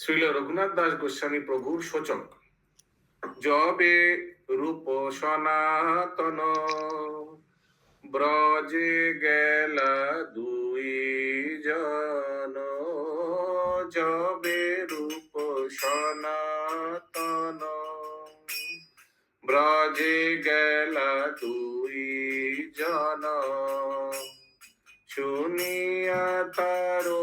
শ্রীল রঘুনাথ দাস গোস্বামী প্রভুর সূচক। জবে রূপ সনাতন, ব্রজে গেলা দুই জন। জবে রূপ সনাতন, ব্রজে গেলা দুই জন। শুনিয়া তার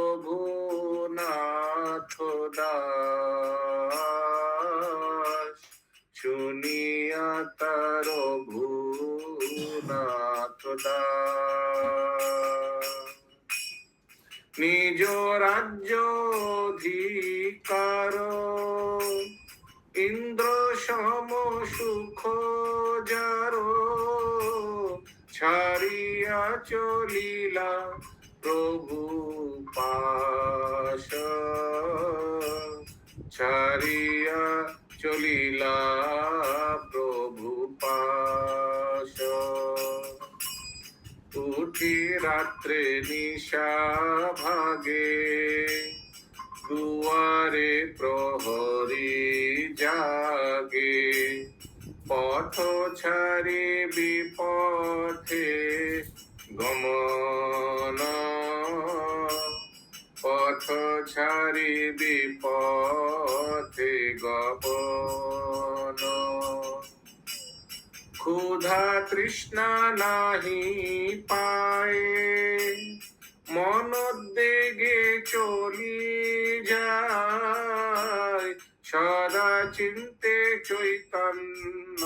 নিজ রাজ্য অধিকার ইন্দ্র সম সুখ যারো ছাড়িয়া চলিলা প্রভু পাশ। ছাড়িয়া চলিলা রাত্রে নিশা ভাগে দুয়ারে প্রহরী জাগে। পথ ছাড়ি বিপথে গমন পথ ছাড়ি বিপথে গমন ক্ষুধা তৃষ্ণা নাহি পায়ে। মনোদ্বেগে চলি যায়। সদা চিন্তে চৈতন্য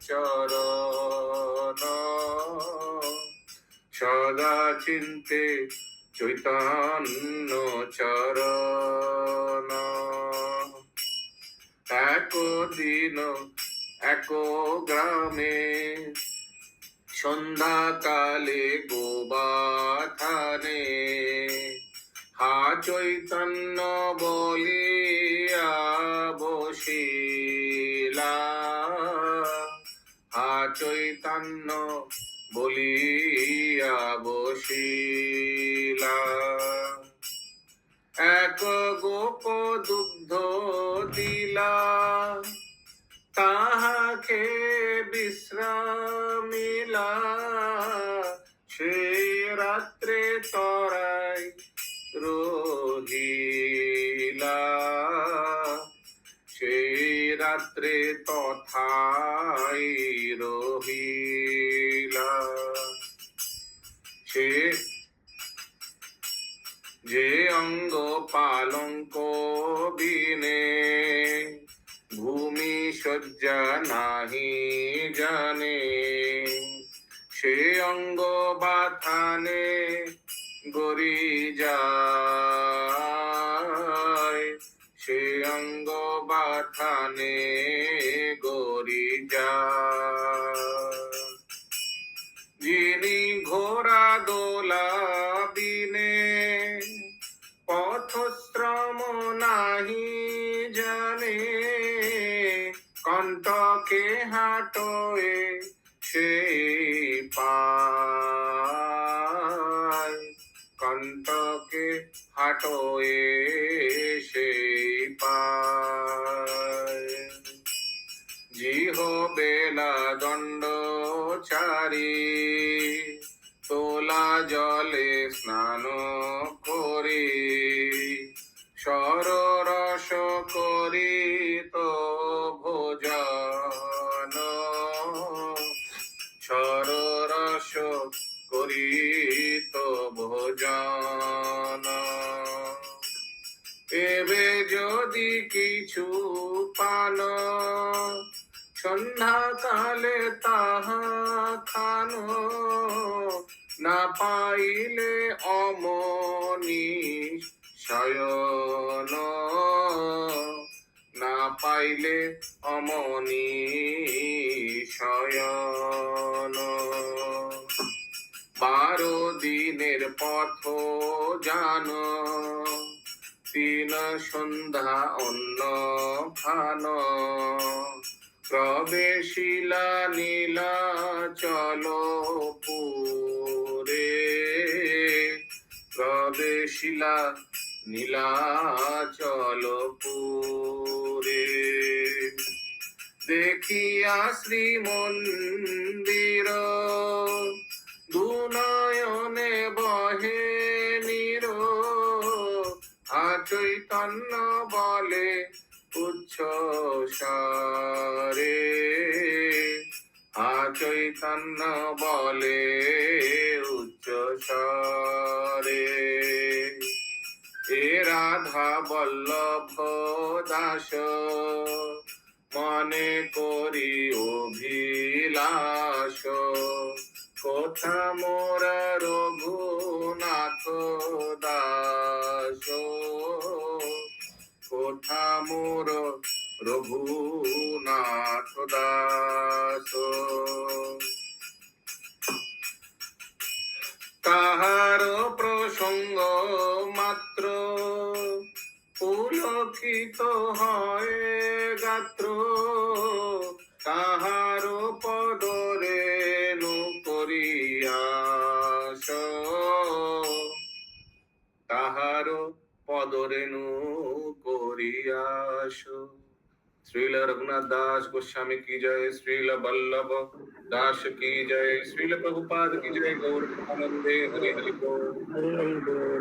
চরণ। সদা চিন্তে চৈতন্য চরণ। একদিন এক গ্রামে সন্ধ্যাকালে গোবাথানে হা চৈতন্য বলিয়া বসিলা। হা চৈতন্য বলিয়া বসিলা। এক গোপ দুগ্ধ দিলা তাহাকে বিশ্রামিলা? সেই রাত্রে তরাই রোহিলা সেই রাত্রে তথাই রহিলা সে যে অঙ্গ পালঙ্ক বিনে শয্যা নাহি জানে। সে অঙ্গ বাথানে গরি যায়। সে অঙ্গ বাথানে হাটোয়ে সেই পায় কণ্টকে সেই পায় জিহ বেলা দণ্ড চারি তোলা জলে স্নান এবে যদি কিছু পান সন্ধ্যাকালে তাহা খানো। না পাইলে অমনি শয়ন। না পাইলে অমনি শয়ন। বারো দিনের পথ জানো। তিন সন্ধ্যা অন্ন খান প্রবেশিলা নীলা চলো পুরে। প্রবেশিলা নীলাচল পুরে। দেখিয়া শ্রী মন্দির চৈতন্য বলে সারে আ চৈতন্য বলে উচ্চ এ রাধা বল্লভ দাস, মনে করি অভিলাষ। কোথা মোর রঘুনাথ রঘুনাথ দাস। তাহার প্রসঙ্গ মাত্র পুলকিত হয় গাত্র। তাহার পদরে করিয়াস তাহার পদরেণু করিয়াস श्रील रघुनाथ दास गोस्वामी की जय श्रील बल्लभ दास की जय श्रील प्रभुपाद की जय, गौर हरि हरि बोल।